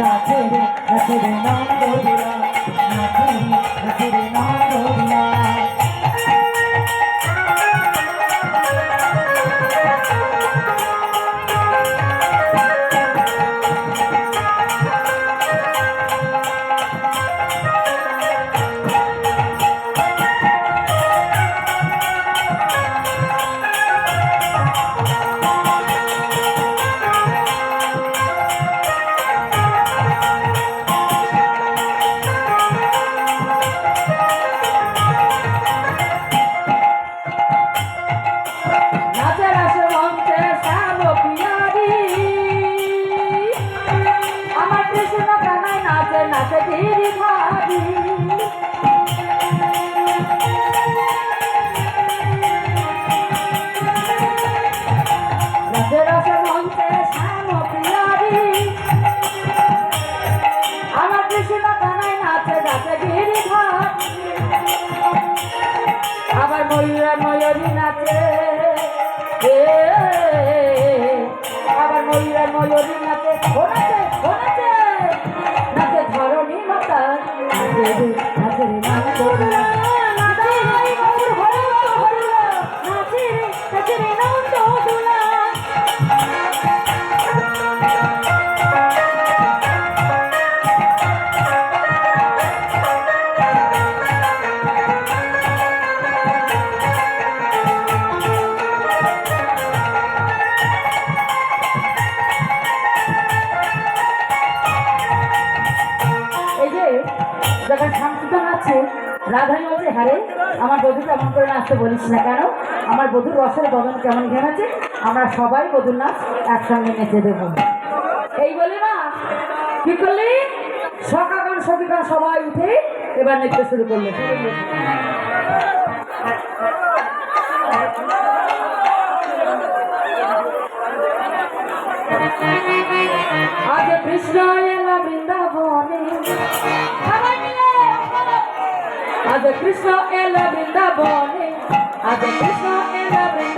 নাচে রে নাচে রে নন্দ দুলা নাচে রে নাচে রে নন্দ যখন শান্তিতন আছে রাধানী বলছে হ্যাঁ রে, আমার বধূকে এমন করে নাচতে বলিস না কেন? আমার বধুর রসের বদন কেমন ঘেমেছে? আমরা সবাই বধুর নাচ একসঙ্গে নেচে দেব। এই বলে না কি করলি? সকাগান সবিগান সবাই উঠে এবার নৃত্য শুরু করলে। আজ কৃষ্ণ এলো বৃন্দাবনে। আজ কৃষ্ণ এলো বৃন্দাবনে আজ কৃষ্ণ এলো বৃন্দাবনে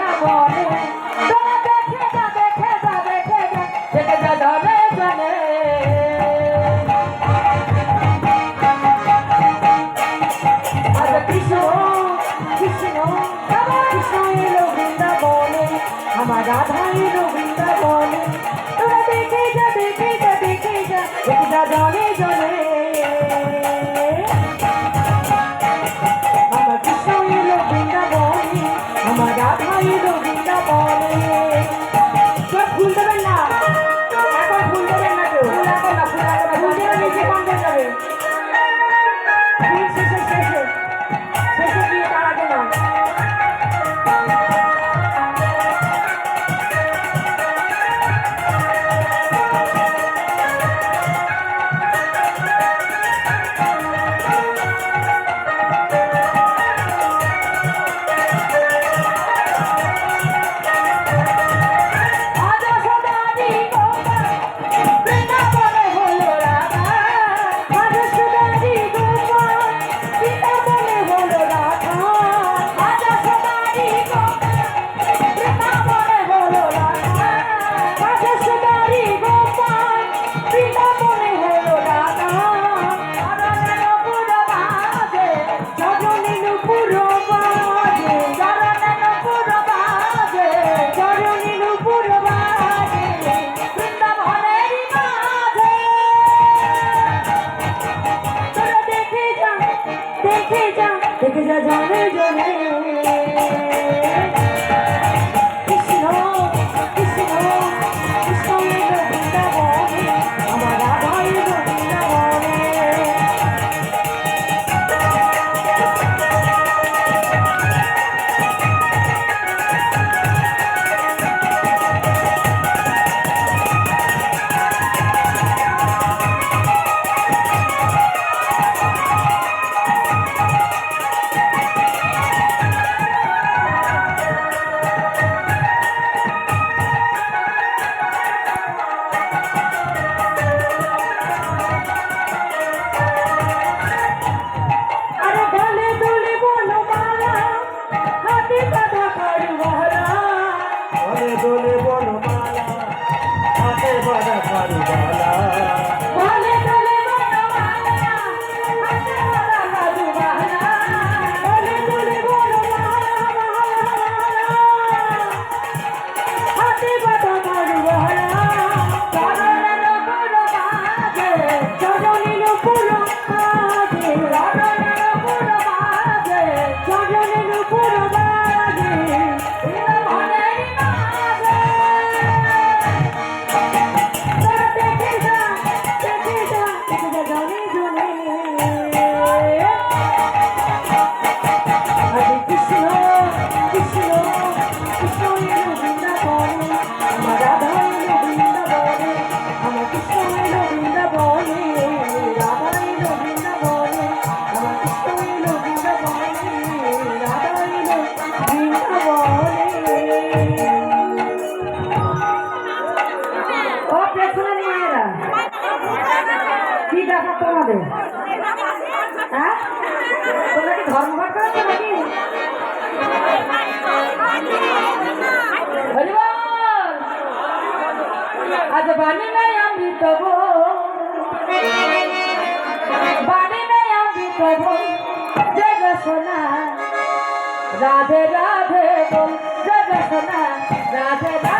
राधा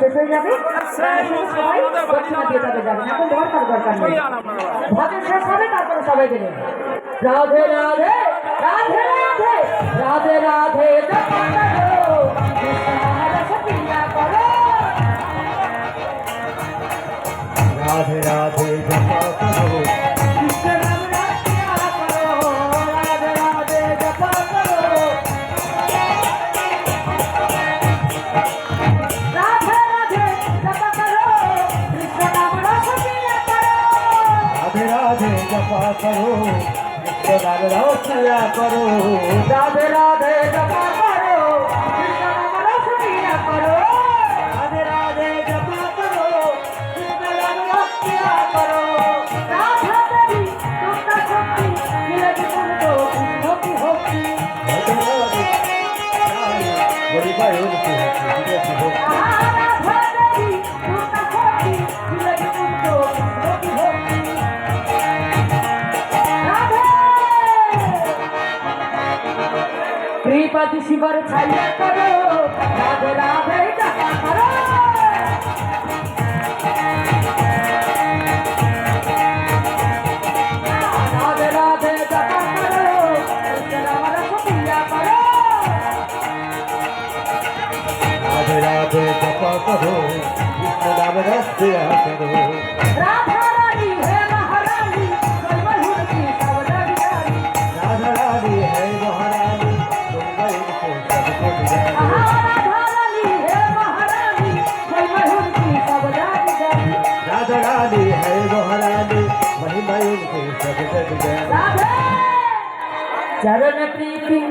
শেষ হয়ে যাবে। সবাই এখন দরকার দরকার নেই। ভজন শেষ হবে তারপরে সবাই দেবেন রাধে রাধে রাধে রাধে রাধে রাধে। করো রাধে রসিয়া করো রাধে রাধে জপা করো রসিয়া করো রাধে রাধে জপা করো রসিয়া করো রাধা দেবী তোমরা শক্তি নিরাজি কুন্দ ভক্তি ভক্তি হরি ভাই হরি ভক্তি ভক্তি কৃষি করে ছাইয়া করো রাধে রাধে টাকা করো রাধে রাধে জপা করো কৃষ্ণ নাম রাস্তে করো। রাধা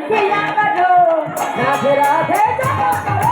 পিয়া বাজো রাধে রাধে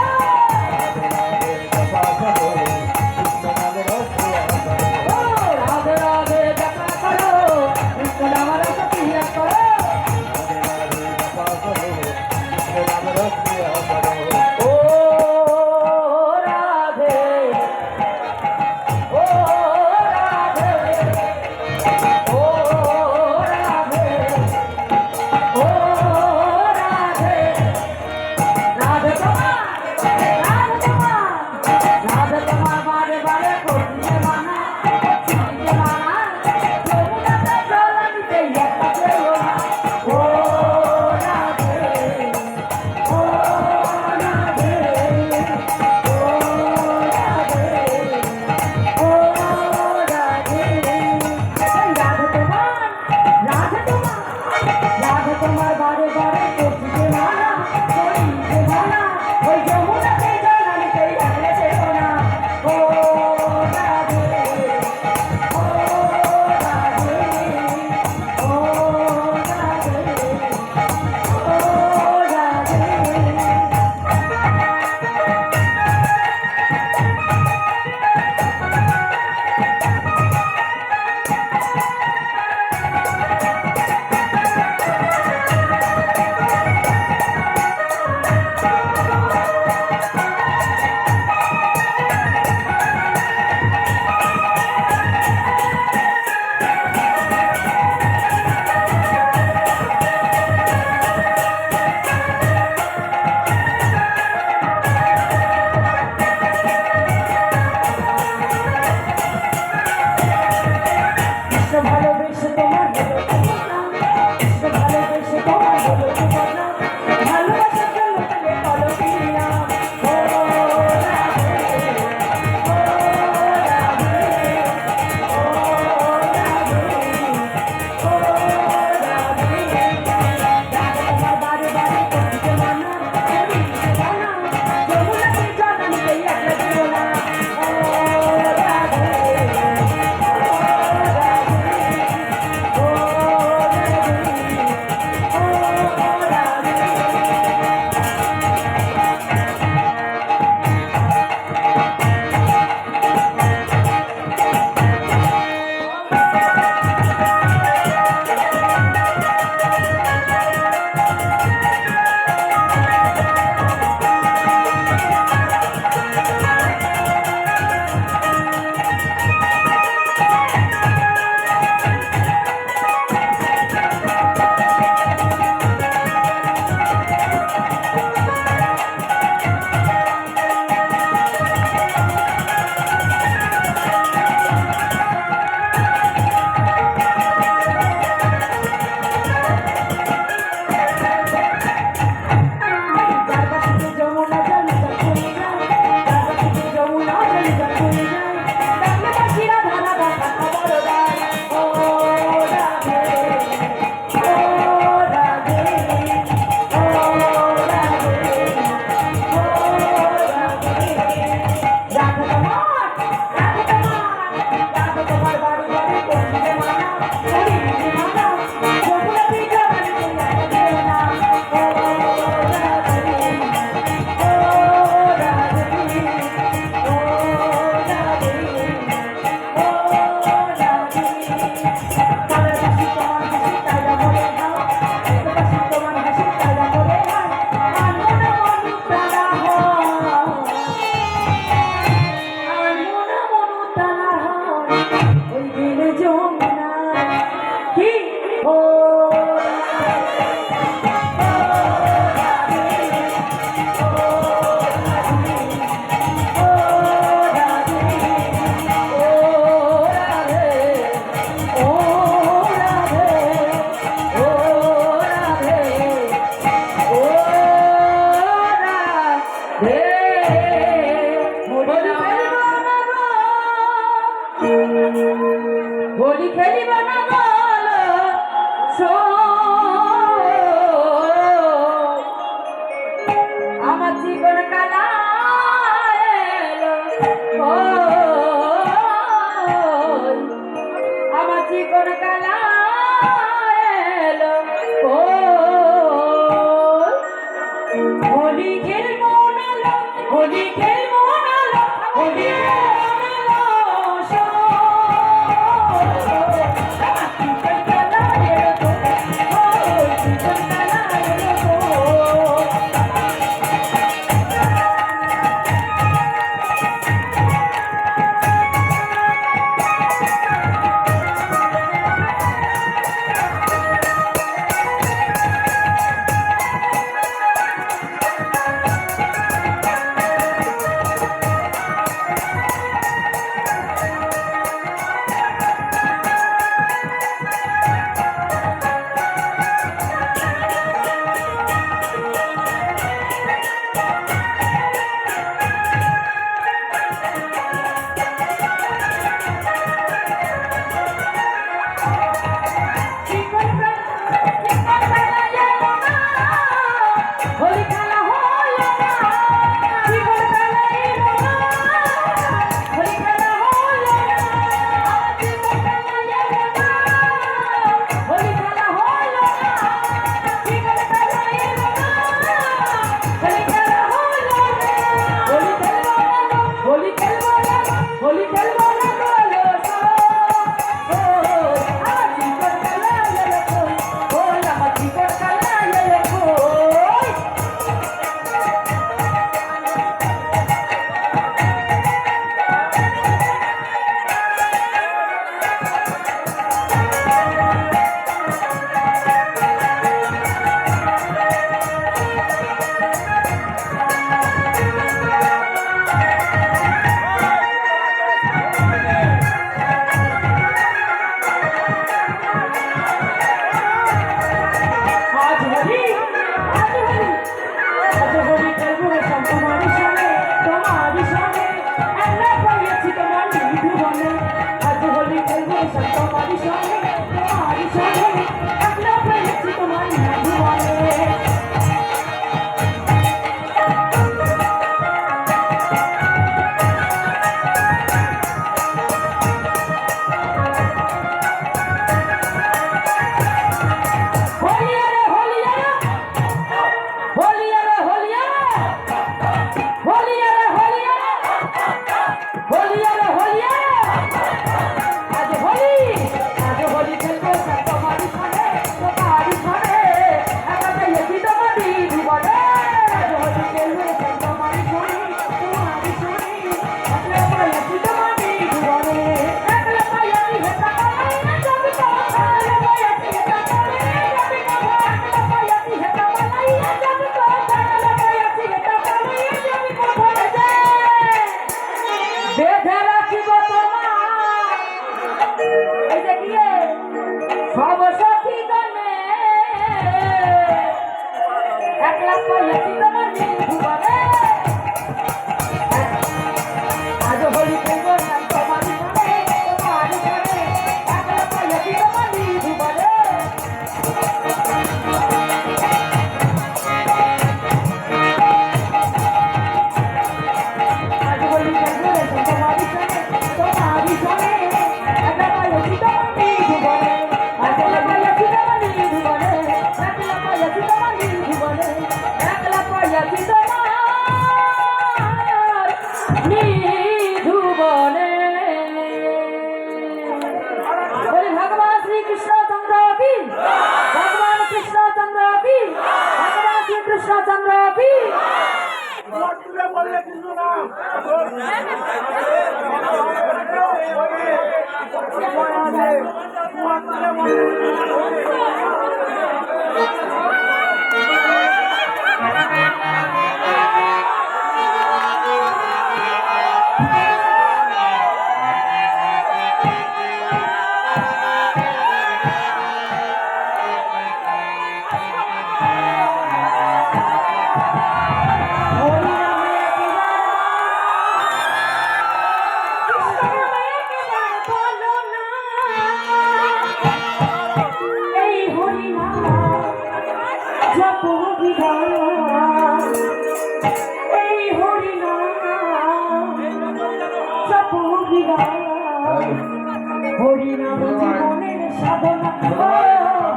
হরিনাম জীবনের সাধনা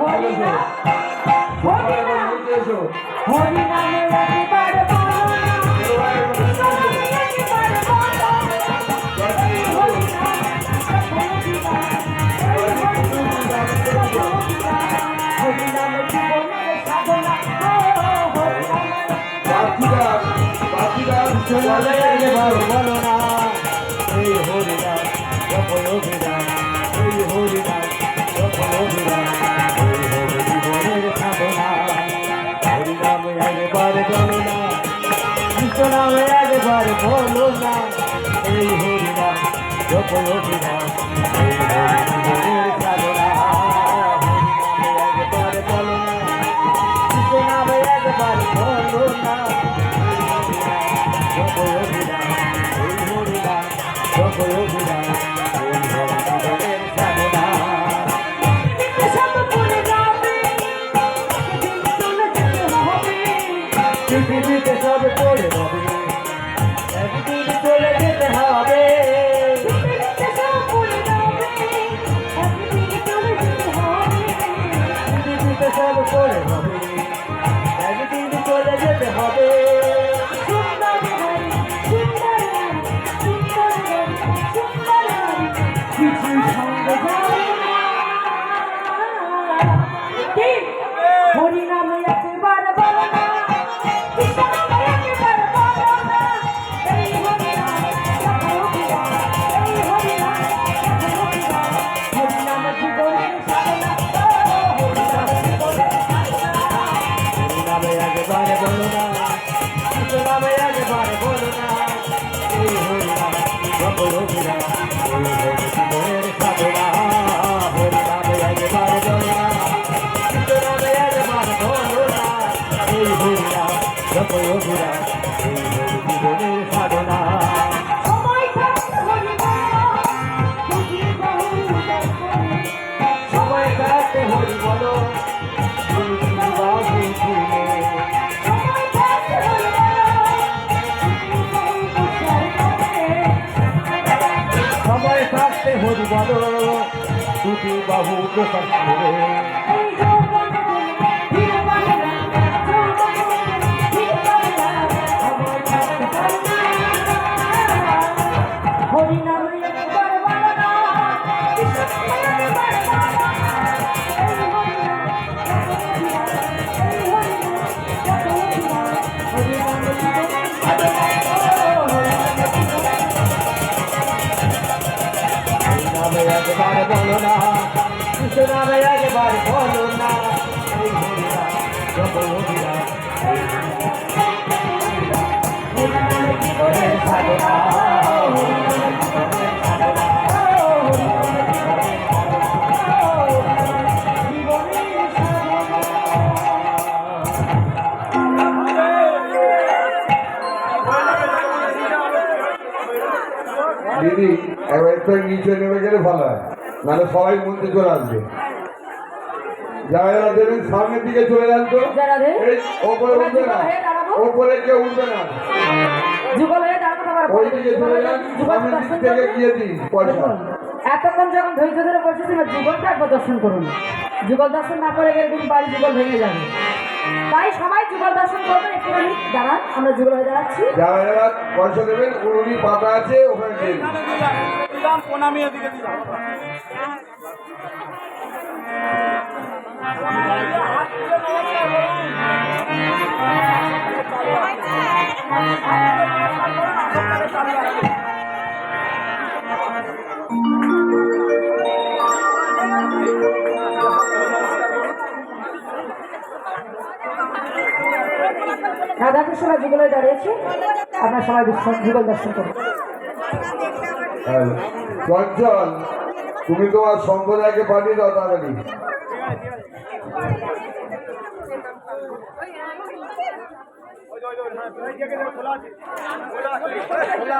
হরিনাম হরিনাম হরিনাম একবার বলো না হরিনাম যখন একবার বলো না কৃষ্ণ নামে একবার বলো না এই হরি নাম জপ হরি দুটি বাহু প্রকাশ করে। জীবনের সাধনা দিদি একবার একটু নিচে নেমে গেলে ভালো হয়। নাহলে সবাই মন্দির চলে আসবে। যারা যারা দেবেন সামনের দিকে চলে যান তো? ওপরে উঠবে না। ওপরে কেউ উঠবে না। যুগল দাঁড়াবো ওই দিকে চলে যান সামনের দিক থেকে গিয়ে দিন পয়সা। এতক্ষণ যখন ধৈর্য ধরে যুগলটা একবার দর্শন করুন। যুগল দর্শন না করে গেলে কিন্তু বাড়ি যুগল ভেঙে যাবে। তাই সবাই যুগল দর্শন একটুখানি দাঁড়ান আমরা যুগল হয়ে দাঁড়াচ্ছি। যারা যারা পয়সা দেবেন উনি পাতা আছে ওখানে দিয়ে দিন রাধাকৃষ্ণরা যুগল হয়ে দাঁড়িয়েছে। আপনার সবাই যুগল দর্শন করুন। হ্যাঁ। চঞ্চল তুমি তোমার সম্প্রদায়কে পাঠিয়ে দাও তাড়াতাড়ি। খোলা খোলা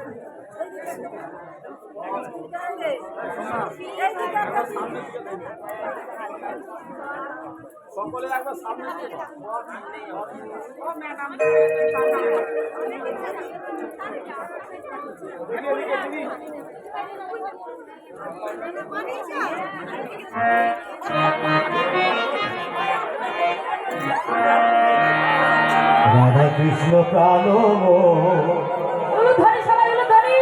কৃষ্ণ প্রাণ উলু ধরি সবাই। উলু ধরি রাধা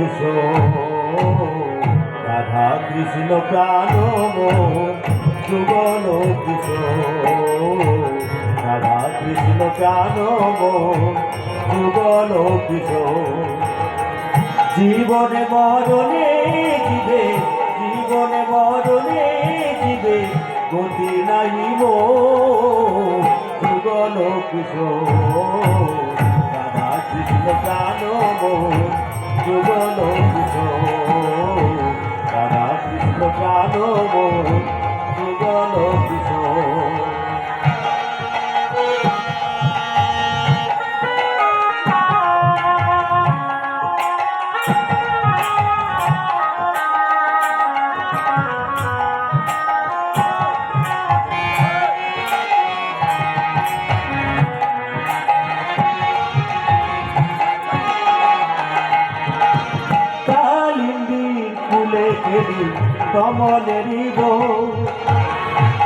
কিশোর রাধা কৃষ্ণ প্রাণ যুগল কিশোর। রাধা কৃষ্ণ প্রাণ যুগল কিশোর। জীবনে মরণে জীবে, জীবনে মরণে জীবে, গতি মো যুগল কিশোর। রাধা কৃষ্ণ প্রাণ কিশোর রাধা কৃষ্ণ জানো মোর কমলেরই বউ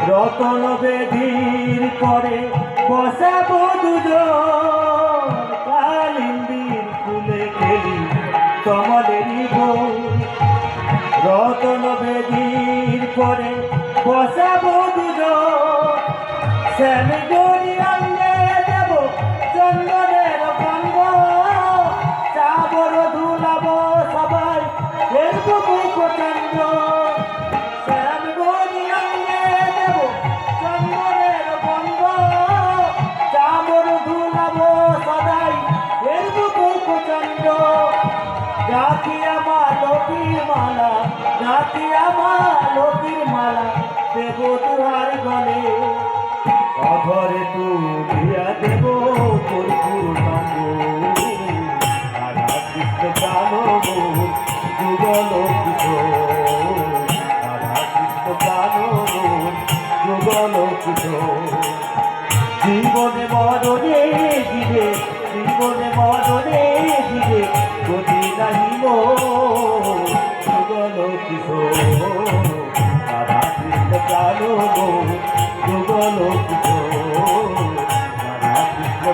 রতন বেদির পরে বসাবো দুজন কালিন্দির ফুলে খেলি কমলেরই বউ রতন বেদির পরে বসাবো দুজন শ্যাম আমার মালা দেব তুহার গলে। অধরে তুলিয়া দেব তোর রাধা কৃষ্ণ প্রাণ যুগল রাধা কৃষ্ণ প্রাণ যুগল জীবনে মরণে দিবে জীবনে মরণে দিবে গতি নাহিব যুগল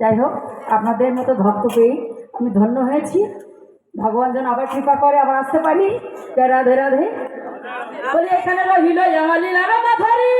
যাই হোক আপনাদের মতো ভক্ত পেয়ে আমি ধন্য হয়েছি। ভগবান যেন আবার কৃপা করে, আবার আসতে পারি। রাধে রাধে। বলি, এখানে রহিল জামালি মাথারি